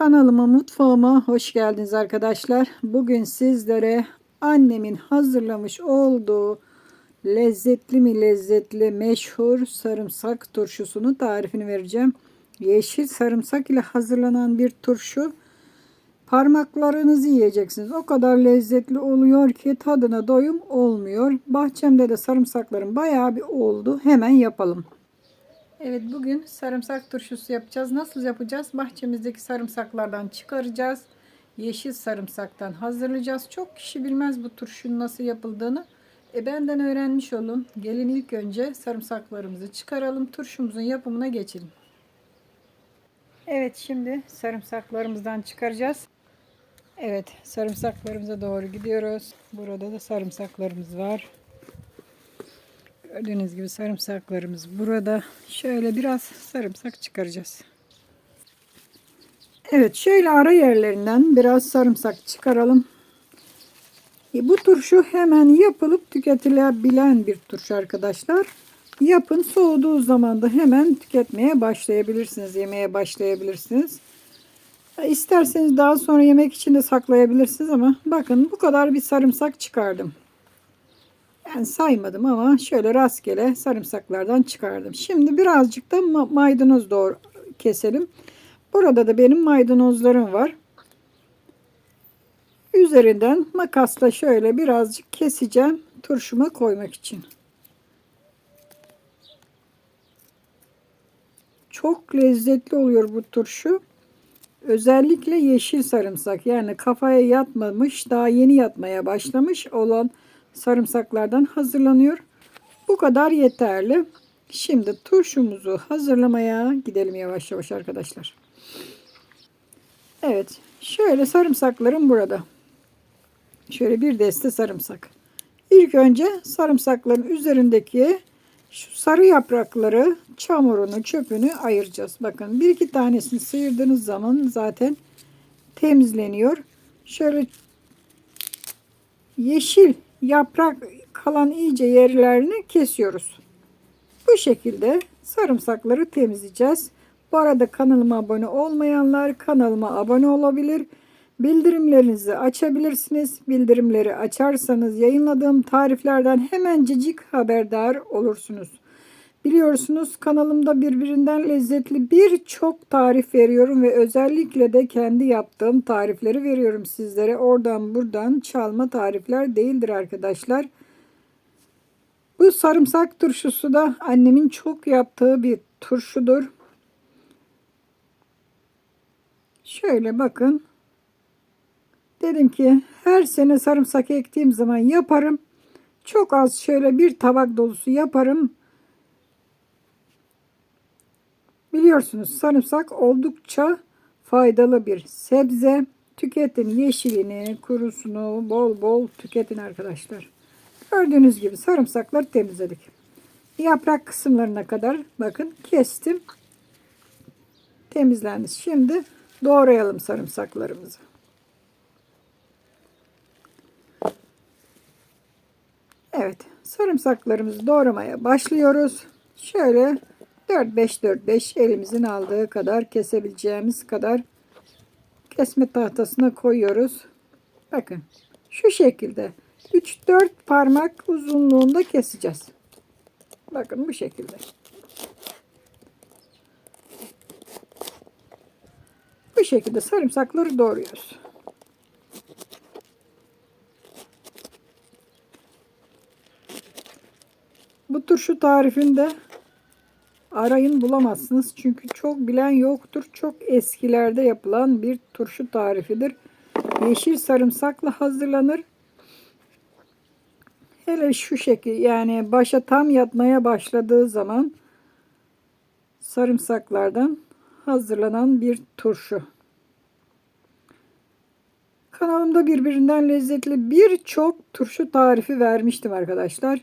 Kanalıma, mutfağıma hoş geldiniz arkadaşlar. Bugün sizlere annemin hazırlamış olduğu lezzetli mi lezzetli meşhur sarımsak turşusunun tarifini vereceğim. Yeşil sarımsak ile hazırlanan bir turşu. Parmaklarınızı yiyeceksiniz. O kadar lezzetli oluyor ki tadına doyum olmuyor. Bahçemde de sarımsaklarım bayağı bir oldu. Hemen yapalım. Evet bugün sarımsak turşusu yapacağız. Nasıl yapacağız? Bahçemizdeki sarımsaklardan çıkaracağız. Yeşil sarımsaktan hazırlayacağız. Çok kişi bilmez bu turşunun nasıl yapıldığını. E benden öğrenmiş olun. Gelin ilk önce sarımsaklarımızı çıkaralım. Turşumuzun yapımına geçelim. Evet şimdi sarımsaklarımızdan çıkaracağız. Evet sarımsaklarımıza doğru gidiyoruz. Burada da sarımsaklarımız var. Gördüğünüz gibi sarımsaklarımız burada. Şöyle biraz sarımsak çıkaracağız. Evet şöyle ara yerlerinden biraz sarımsak çıkaralım. E, bu turşu hemen yapılıp tüketilebilen bir turşu arkadaşlar. Yapın soğuduğu zaman da hemen tüketmeye başlayabilirsiniz. Yemeye başlayabilirsiniz. E, isterseniz daha sonra yemek için de saklayabilirsiniz ama bakın bu kadar bir sarımsak çıkardım. Ben saymadım ama şöyle rastgele sarımsaklardan çıkardım. Şimdi birazcık da maydanoz doğru keselim. Burada da benim maydanozlarım var. Üzerinden makasla şöyle birazcık keseceğim turşuma koymak için. Çok lezzetli oluyor bu turşu. Özellikle yeşil sarımsak yani kafaya yatmamış daha yeni yatmaya başlamış olan sarımsaklardan hazırlanıyor. Bu kadar yeterli. Şimdi turşumuzu hazırlamaya gidelim yavaş yavaş arkadaşlar. Evet. Şöyle sarımsaklarım burada. Şöyle bir deste sarımsak. İlk önce sarımsakların üzerindeki şu sarı yaprakları, çamurunu, çöpünü ayıracağız. Bakın bir iki tanesini sıyırdığınız zaman zaten temizleniyor. Şöyle yeşil yaprak kalan iyice yerlerini kesiyoruz. Bu şekilde sarımsakları temizleyeceğiz. Bu arada kanalıma abone olmayanlar kanalıma abone olabilir. Bildirimlerinizi açabilirsiniz. Bildirimleri açarsanız yayınladığım tariflerden hemencecik haberdar olursunuz. Biliyorsunuz kanalımda birbirinden lezzetli birçok tarif veriyorum ve özellikle de kendi yaptığım tarifleri veriyorum sizlere. Oradan buradan çalma tarifler değildir arkadaşlar. Bu sarımsak turşusu da annemin çok yaptığı bir turşudur. Şöyle bakın. Dedim ki her sene sarımsak ektiğim zaman yaparım. Çok az şöyle bir tabak dolusu yaparım. Biliyorsunuz sarımsak oldukça faydalı bir sebze. Tüketin yeşilini, kurusunu bol bol tüketin arkadaşlar. Gördüğünüz gibi sarımsakları temizledik. Yaprak kısımlarına kadar bakın kestim. Temizlendi. Şimdi doğrayalım sarımsaklarımızı. Evet sarımsaklarımızı doğramaya başlıyoruz. Şöyle 4-5-4-5 elimizin aldığı kadar kesebileceğimiz kadar kesme tahtasına koyuyoruz. Bakın şu şekilde 3-4 parmak uzunluğunda keseceğiz. Bakın bu şekilde. Bu şekilde sarımsakları doğruyoruz. Bu turşu tarifinde arayın bulamazsınız. Çünkü çok bilen yoktur. Çok eskilerde yapılan bir turşu tarifidir. Yeşil sarımsakla hazırlanır. Hele şu şekil yani başa tam yatmaya başladığı zaman sarımsaklardan hazırlanan bir turşu. Kanalımda birbirinden lezzetli birçok turşu tarifi vermiştim arkadaşlar.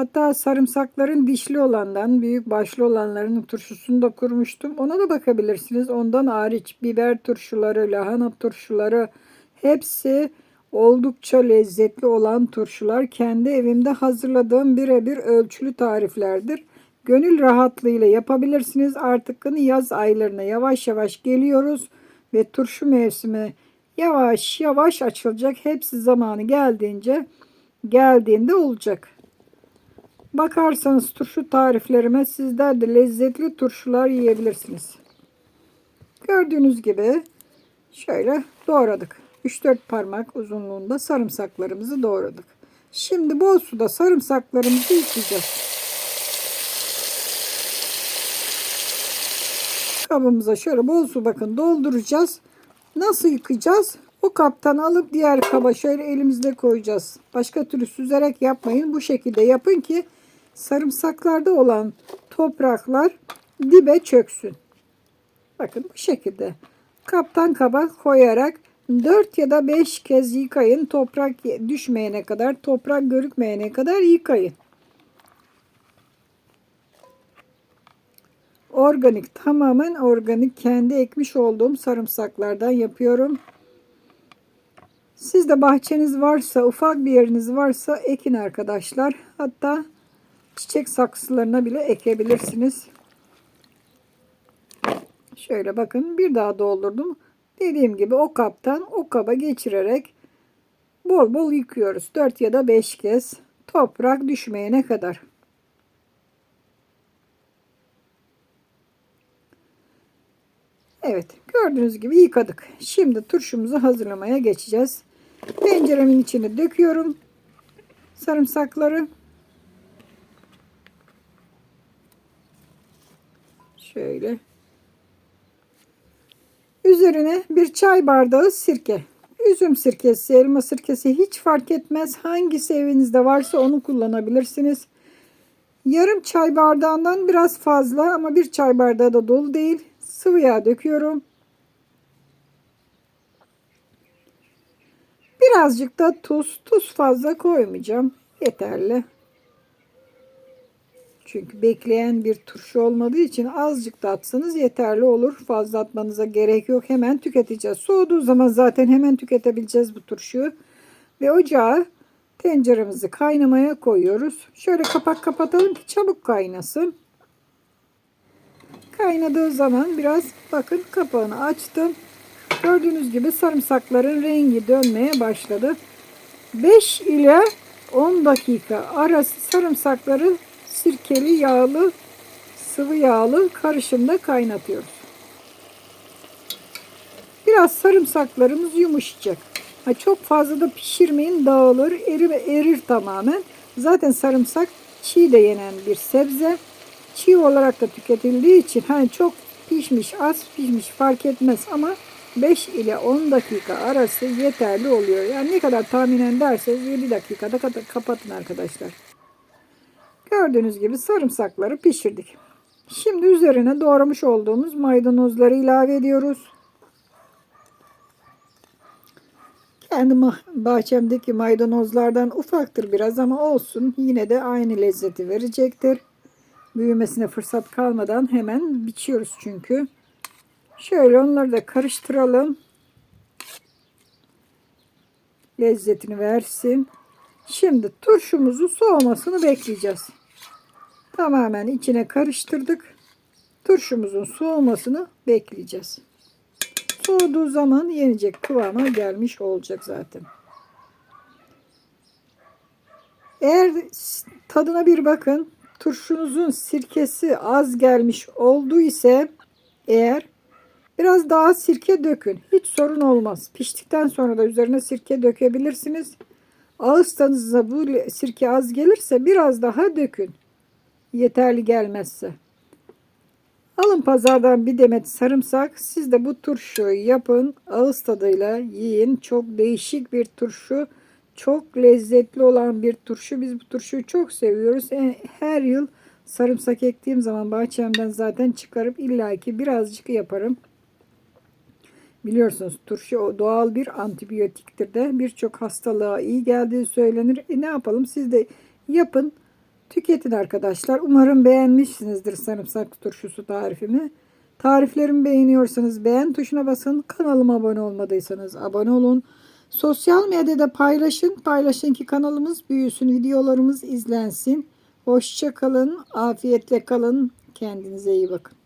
Hatta sarımsakların dişli olandan, büyük başlı olanlarının turşusunu da kurmuştum. Ona da bakabilirsiniz. Ondan hariç biber turşuları, lahana turşuları hepsi oldukça lezzetli olan turşular. Kendi evimde hazırladığım birebir ölçülü tariflerdir. Gönül rahatlığıyla yapabilirsiniz. Artık yaz aylarına yavaş yavaş geliyoruz. ve turşu mevsimi yavaş yavaş açılacak. Hepsi zamanı geldiğince geldiğinde olacak. Bakarsanız turşu tariflerime sizler de lezzetli turşular yiyebilirsiniz. Gördüğünüz gibi şöyle doğradık. 3-4 parmak uzunluğunda sarımsaklarımızı doğradık. Şimdi bol suda sarımsaklarımızı yıkayacağız. Kabımıza şöyle bol su bakın dolduracağız. Nasıl yıkayacağız? O kaptan alıp diğer kaba şöyle elimizde koyacağız. Başka türlü süzerek yapmayın. Bu şekilde yapın ki sarımsaklarda olan topraklar dibe çöksün. Bakın bu şekilde kaptan kaba koyarak 4 ya da 5 kez yıkayın. Toprak düşmeyene kadar, toprak görükmeyene kadar yıkayın. Organik, tamamen organik kendi ekmiş olduğum sarımsaklardan yapıyorum. Sizde bahçeniz varsa, ufak bir yeriniz varsa ekin arkadaşlar. Hatta çiçek saksılarına bile ekebilirsiniz. Şöyle bakın bir daha doldurdum. Dediğim gibi o kaptan o kaba geçirerek bol bol yıkıyoruz. 4 ya da 5 kez toprak düşmeyene kadar. Evet gördüğünüz gibi yıkadık. Şimdi turşumuzu hazırlamaya geçeceğiz. Tenceremin içine döküyorum sarımsakları. Şöyle. Üzerine bir çay bardağı sirke. Üzüm sirkesi, elma sirkesi hiç fark etmez. Hangisi evinizde varsa onu kullanabilirsiniz. Yarım çay bardağından biraz fazla ama bir çay bardağı da dolu değil. Sıvı yağ döküyorum. Birazcık da tuz. Tuz fazla koymayacağım. Yeterli. Çünkü bekleyen bir turşu olmadığı için azıcık da atsanız yeterli olur. Fazla atmanıza gerek yok. Hemen tüketeceğiz. Soğuduğu zaman zaten hemen tüketebileceğiz bu turşuyu. Ve ocağa tenceremizi kaynamaya koyuyoruz. Şöyle kapak kapatalım ki çabuk kaynasın. Kaynadığı zaman biraz bakın kapağını açtım. Gördüğünüz gibi sarımsakların rengi dönmeye başladı. 5 ile 10 dakika arası sarımsakları sirkeli yağlı sıvı yağlı karışımda kaynatıyoruz. Biraz sarımsaklarımız yumuşayacak. Ha, çok fazla da pişirmeyin dağılır erir, erir tamamen. Zaten sarımsak çiğ de yenen bir sebze. Çiğ olarak da tüketildiği için hani çok pişmiş az pişmiş fark etmez ama 5 ile 10 dakika arası yeterli oluyor. Yani ne kadar tahminen derseniz 7 dakikada kapatın arkadaşlar. Gördüğünüz gibi sarımsakları pişirdik. Şimdi üzerine doğramış olduğumuz maydanozları ilave ediyoruz. Kendi bahçemdeki maydanozlardan ufaktır biraz ama olsun. Yine de aynı lezzeti verecektir. Büyümesine fırsat kalmadan hemen biçiyoruz çünkü. Şöyle onları da karıştıralım. Lezzetini versin. Şimdi turşumuzu soğumasını bekleyeceğiz. Tamamen içine karıştırdık. Turşumuzun soğumasını bekleyeceğiz. Soğuduğu zaman yenecek kıvama gelmiş olacak zaten. Eğer tadına bir bakın. Turşunuzun sirkesi az gelmiş oldu ise eğer biraz daha sirke dökün. Hiç sorun olmaz. Piştikten sonra da üzerine sirke dökebilirsiniz. Ağız tadınıza bu sirke az gelirse biraz daha dökün yeterli gelmezse. Alın pazardan bir demet sarımsak. Siz de bu turşuyu yapın. Ağız tadıyla yiyin. Çok değişik bir turşu. Çok lezzetli olan bir turşu. Biz bu turşuyu çok seviyoruz. E, her yıl sarımsak ektiğim zaman bahçemden zaten çıkarıp illaki birazcık yaparım. Biliyorsunuz turşu doğal bir antibiyotiktir de birçok hastalığa iyi geldiği söylenir. E ne yapalım siz de yapın. Tüketin arkadaşlar. Umarım beğenmişsinizdir sarımsak turşusu tarifimi. Tariflerimi beğeniyorsanız beğen tuşuna basın. Kanalıma abone olmadıysanız abone olun. Sosyal medyada paylaşın. Paylaşın ki kanalımız büyüsün. Videolarımız izlensin. Hoşça kalın. Afiyetle kalın. Kendinize iyi bakın.